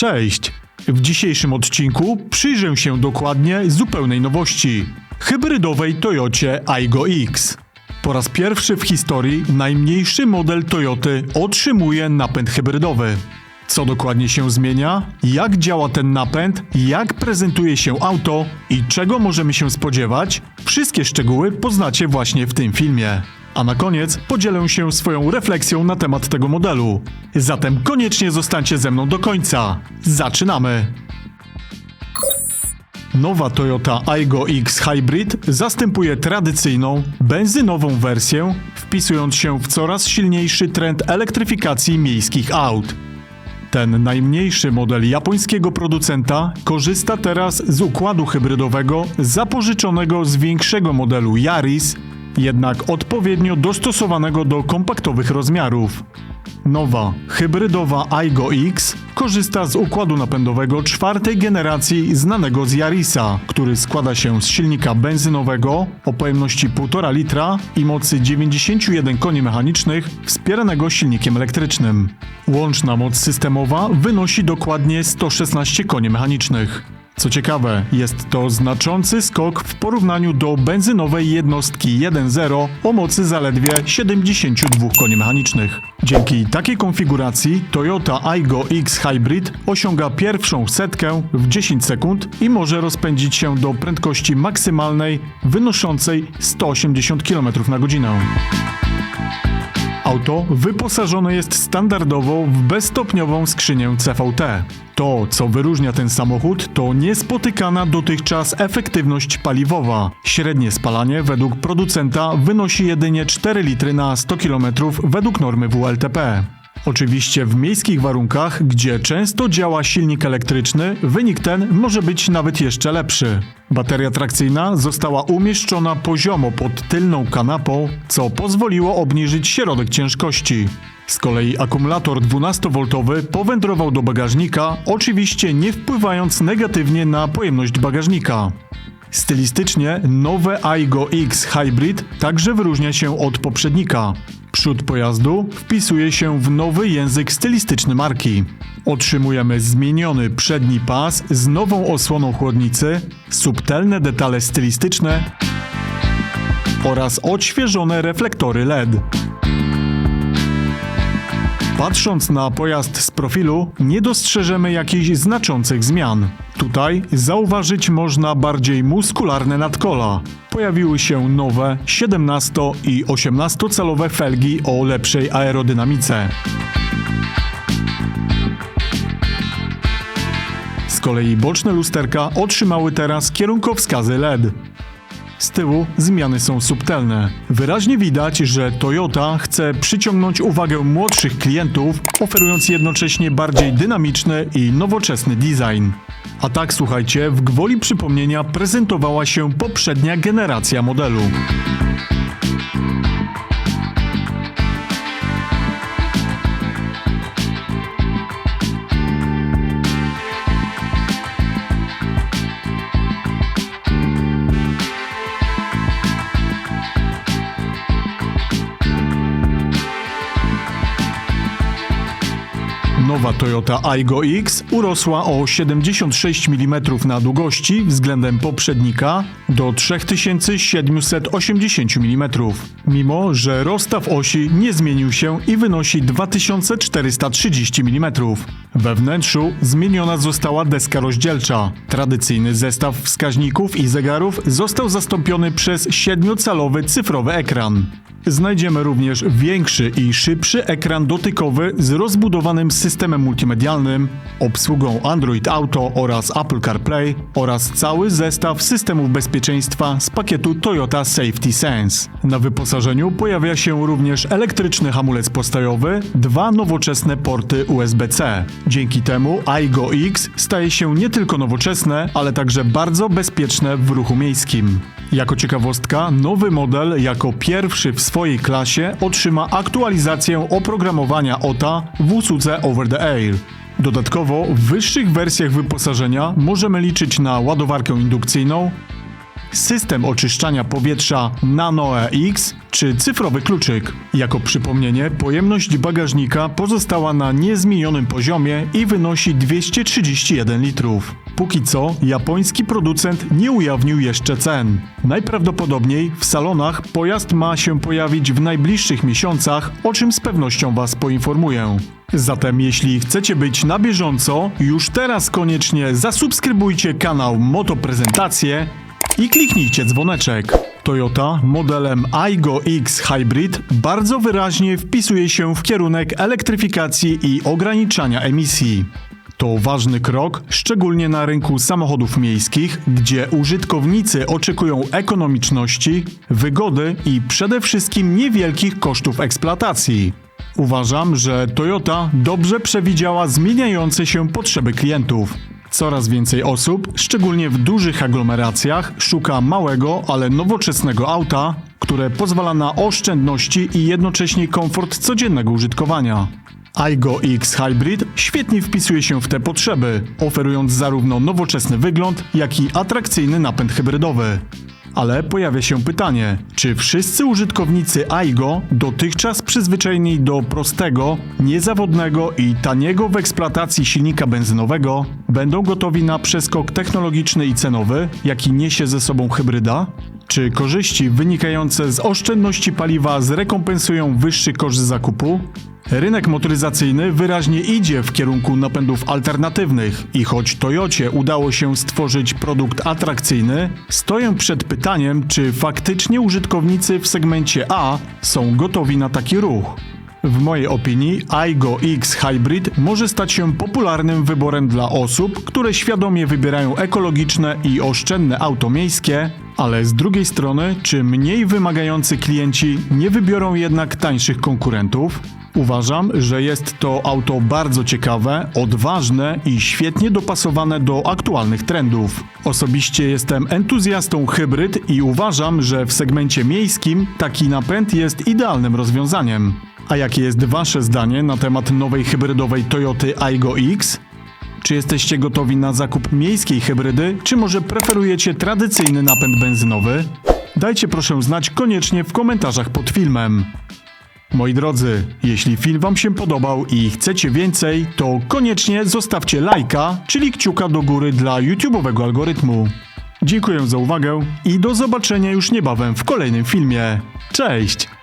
Cześć! W dzisiejszym odcinku przyjrzę się dokładnie zupełnej nowości hybrydowej Toyocie Aygo X. Po raz pierwszy w historii najmniejszy model Toyoty otrzymuje napęd hybrydowy. Co dokładnie się zmienia? Jak działa ten napęd? Jak prezentuje się auto? I czego możemy się spodziewać? Wszystkie szczegóły poznacie właśnie w tym filmie. A na koniec podzielę się swoją refleksją na temat tego modelu. Zatem koniecznie zostańcie ze mną do końca. Zaczynamy! Nowa Toyota Aygo X Hybrid zastępuje tradycyjną, benzynową wersję, wpisując się w coraz silniejszy trend elektryfikacji miejskich aut. Ten najmniejszy model japońskiego producenta korzysta teraz z układu hybrydowego zapożyczonego z większego modelu Yaris, jednak odpowiednio dostosowanego do kompaktowych rozmiarów. Nowa, hybrydowa Aygo X korzysta z układu napędowego czwartej generacji znanego z Yarisa, który składa się z silnika benzynowego o pojemności 1,5 litra i mocy 91 koni mechanicznych wspieranego silnikiem elektrycznym. Łączna moc systemowa wynosi dokładnie 116 koni mechanicznych. Co ciekawe, jest to znaczący skok w porównaniu do benzynowej jednostki 1.0 o mocy zaledwie 72 koni mechanicznych. Dzięki takiej konfiguracji Toyota Aygo X Hybrid osiąga pierwszą setkę w 10 sekund i może rozpędzić się do prędkości maksymalnej wynoszącej 180 km na godzinę. Auto wyposażone jest standardowo w bezstopniową skrzynię CVT. To, co wyróżnia ten samochód, to niespotykana dotychczas efektywność paliwowa. Średnie spalanie według producenta wynosi jedynie 4 litry na 100 km według normy WLTP. Oczywiście w miejskich warunkach, gdzie często działa silnik elektryczny, wynik ten może być nawet jeszcze lepszy. Bateria trakcyjna została umieszczona poziomo pod tylną kanapą, co pozwoliło obniżyć środek ciężkości. Z kolei akumulator 12V powędrował do bagażnika, oczywiście nie wpływając negatywnie na pojemność bagażnika. Stylistycznie nowe Aygo X Hybrid także wyróżnia się od poprzednika. Przód pojazdu wpisuje się w nowy język stylistyczny marki. Otrzymujemy zmieniony przedni pas z nową osłoną chłodnicy, subtelne detale stylistyczne oraz odświeżone reflektory LED. Patrząc na pojazd z profilu, nie dostrzeżemy jakichś znaczących zmian. Tutaj zauważyć można bardziej muskularne nadkola. Pojawiły się nowe 17 i 18 calowe felgi o lepszej aerodynamice. Z kolei boczne lusterka otrzymały teraz kierunkowskazy LED. Z tyłu zmiany są subtelne. Wyraźnie widać, że Toyota chce przyciągnąć uwagę młodszych klientów, oferując jednocześnie bardziej dynamiczny i nowoczesny design. A tak słuchajcie, w gwoli przypomnienia prezentowała się poprzednia generacja modelu. Nowa Toyota Aygo X urosła o 76 mm na długości względem poprzednika do 3780 mm, mimo że rozstaw osi nie zmienił się i wynosi 2430 mm. We wnętrzu zmieniona została deska rozdzielcza. Tradycyjny zestaw wskaźników i zegarów został zastąpiony przez 7-calowy cyfrowy ekran. Znajdziemy również większy i szybszy ekran dotykowy z rozbudowanym systemem multimedialnym, obsługą Android Auto oraz Apple CarPlay oraz cały zestaw systemów bezpieczeństwa z pakietu Toyota Safety Sense. Na wyposażeniu pojawia się również elektryczny hamulec postojowy, dwa nowoczesne porty USB-C. Dzięki temu Aygo X staje się nie tylko nowoczesne, ale także bardzo bezpieczne w ruchu miejskim. Jako ciekawostka, nowy model jako pierwszy w swojej klasie otrzyma aktualizację oprogramowania OTA w usłudze Over the Air. Dodatkowo w wyższych wersjach wyposażenia możemy liczyć na ładowarkę indukcyjną, system oczyszczania powietrza Nanoe X czy cyfrowy kluczyk. Jako przypomnienie, pojemność bagażnika pozostała na niezmienionym poziomie i wynosi 231 litrów. Póki co japoński producent nie ujawnił jeszcze cen. Najprawdopodobniej w salonach pojazd ma się pojawić w najbliższych miesiącach, o czym z pewnością Was poinformuję. Zatem jeśli chcecie być na bieżąco, już teraz koniecznie zasubskrybujcie kanał Moto Prezentacje i kliknijcie dzwoneczek. Toyota modelem Aygo X Hybrid bardzo wyraźnie wpisuje się w kierunek elektryfikacji i ograniczania emisji. To ważny krok, szczególnie na rynku samochodów miejskich, gdzie użytkownicy oczekują ekonomiczności, wygody i przede wszystkim niewielkich kosztów eksploatacji. Uważam, że Toyota dobrze przewidziała zmieniające się potrzeby klientów. Coraz więcej osób, szczególnie w dużych aglomeracjach, szuka małego, ale nowoczesnego auta, które pozwala na oszczędności i jednocześnie komfort codziennego użytkowania. Aygo X Hybrid świetnie wpisuje się w te potrzeby, oferując zarówno nowoczesny wygląd, jak i atrakcyjny napęd hybrydowy. Ale pojawia się pytanie, czy wszyscy użytkownicy Aygo, dotychczas przyzwyczajeni do prostego, niezawodnego i taniego w eksploatacji silnika benzynowego, będą gotowi na przeskok technologiczny i cenowy, jaki niesie ze sobą hybryda? Czy korzyści wynikające z oszczędności paliwa zrekompensują wyższy koszt zakupu? Rynek motoryzacyjny wyraźnie idzie w kierunku napędów alternatywnych i choć Toyocie udało się stworzyć produkt atrakcyjny, stoję przed pytaniem, czy faktycznie użytkownicy w segmencie A są gotowi na taki ruch. W mojej opinii Aygo X Hybrid może stać się popularnym wyborem dla osób, które świadomie wybierają ekologiczne i oszczędne auto miejskie, ale z drugiej strony, czy mniej wymagający klienci nie wybiorą jednak tańszych konkurentów? Uważam, że jest to auto bardzo ciekawe, odważne i świetnie dopasowane do aktualnych trendów. Osobiście jestem entuzjastą hybryd i uważam, że w segmencie miejskim taki napęd jest idealnym rozwiązaniem. A jakie jest Wasze zdanie na temat nowej hybrydowej Toyoty Aygo X? Czy jesteście gotowi na zakup miejskiej hybrydy, czy może preferujecie tradycyjny napęd benzynowy? Dajcie proszę znać koniecznie w komentarzach pod filmem. Moi drodzy, jeśli film Wam się podobał i chcecie więcej, to koniecznie zostawcie lajka, czyli kciuka do góry dla YouTube'owego algorytmu. Dziękuję za uwagę i do zobaczenia już niebawem w kolejnym filmie. Cześć!